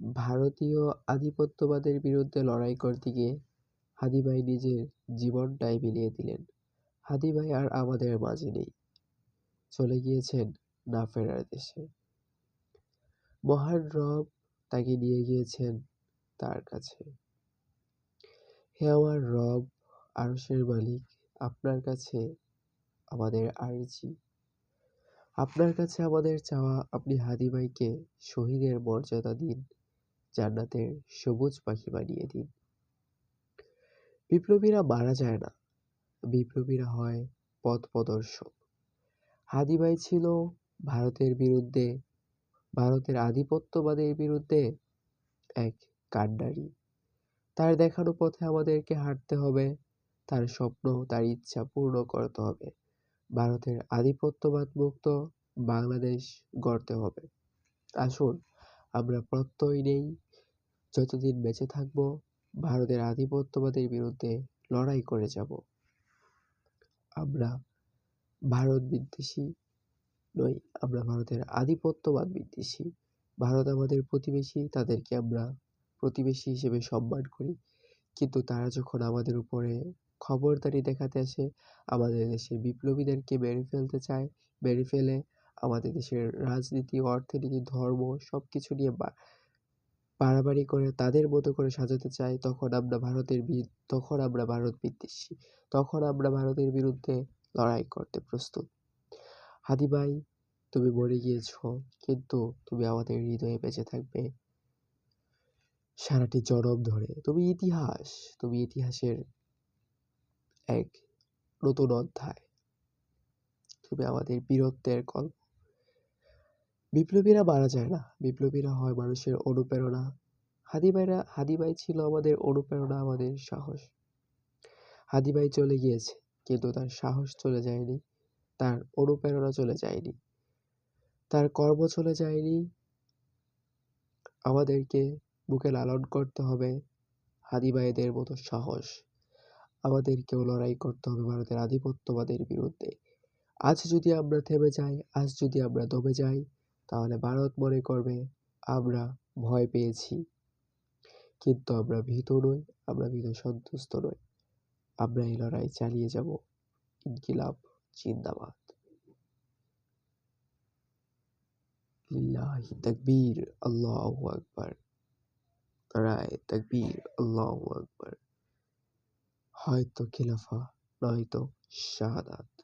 ভারতীয় আধিপত্যবাদের বিরুদ্ধে লড়াই করতে গিয়ে হাদি ভাই নিজের জীবনটাই বিলিয়ে দিলেন। হাদি ভাই আর আমাদের মাঝে নেই। চলে গিয়েছেন না ফেরার দেশে। মহান রব তাকে নিয়ে গিয়েছেন তার কাছে। হে আমার রব, আরশের মালিক, আপনার কাছে আমাদের আর্জি। আপনার কাছে আমাদের চাওয়া, আপনি হাদি ভাইকে শহীদের মর্যাদা দিন। জান্নাতের সবুজ পাখি বানিয়ে দিন। বিপ্লবীরা মারা যায় না। বিপ্লবীরা হয় পথ প্রদর্শক। হাদি ভাই ছিল ভারতের বিরুদ্ধে, ভারতের আধিপত্যবাদের বিরুদ্ধে এক কাণ্ডারি। তার দেখানো পথে আমাদেরকে হাঁটতে হবে, তার স্বপ্ন, তার ইচ্ছা পূর্ণ করতে হবে। ভারতের আধিপত্যবাদ মুক্ত বাংলাদেশ গড়তে হবে। আসুন আমরা প্রত্যয় নেই। যতদিন বেঁচে থাকব, ভারতের আধিপত্যবাদের বিরুদ্ধে লড়াই করে যাব। আমরা ভারত বিদ্বেষী নই, আমরা ভারতের আধিপত্যবাদ বিদ্বেষী। ভারত আমাদের প্রতিবেশী, তাদেরকে আমরা প্রতিবেশী হিসেবে সম্মান করি। কিন্তু তারা যখন আমাদের উপরে খবরদারি দেখাতে আসে, আমাদের দেশের বিপ্লবীদেরকে মেরে ফেলতে চায়, মেরে ফেলে আমাদের দেশের রাজনীতি, অর্থনীতি, ধর্ম সব কিছু নিয়ে বাড়াবাড়ি করে তাদের মতো করে সাজাতে চায়, তখন আমরা ভারতের তখন আমরা ভারত বিদ্বেষী, তখন আমরা ভারতের বিরুদ্ধে লড়াই করতে প্রস্তুত। হাদি ভাই, তুমি মরে গিয়েছ, কিন্তু তুমি আমাদের হৃদয়ে বেঁচে থাকবে। সারাটি জনম ধরে, তুমি ইতিহাস, তুমি ইতিহাসের এক নতুন অধ্যায়। তুমি আমাদের বীরত্বের কল্প বিপ্লবীরা মারা যায় না। বিপ্লবীরা হয় মানুষের অনুপ্রেরণা। হাদিভাইরা হাদিভাই ছিল আমাদের অনুপ্রেরণা, আমাদের সাহস। হাদিভাই চলে গিয়েছে, কিন্তু তার সাহস চলে যায়নি, তার অনুপ্রেরণা চলে যায়নি। তার কর্ম চলে যায়নি। আমাদেরকে বুকে লালন করতে হবে। হাদিভাইদের মতো সাহস। আমাদেরকেও লড়াই করতে হবে ভারতের আধিপত্যবাদের বিরুদ্ধে। আজ যদি আমরা থেমে যাই, আজ যদি আমরা দমে যাই তাহলে ভারত মনে করবে আমরা ভয় পেয়েছি। কিন্তু আমরা ভীত নই, আমরা ভীত সন্তুষ্ট নই। আমরা এই লড়াই চালিয়ে যাব। ইনকিলাব, জিন্দাবাদ। তাকবীর তাকবীর হয়তো খিলাফা, নয়তো শাহাদাত।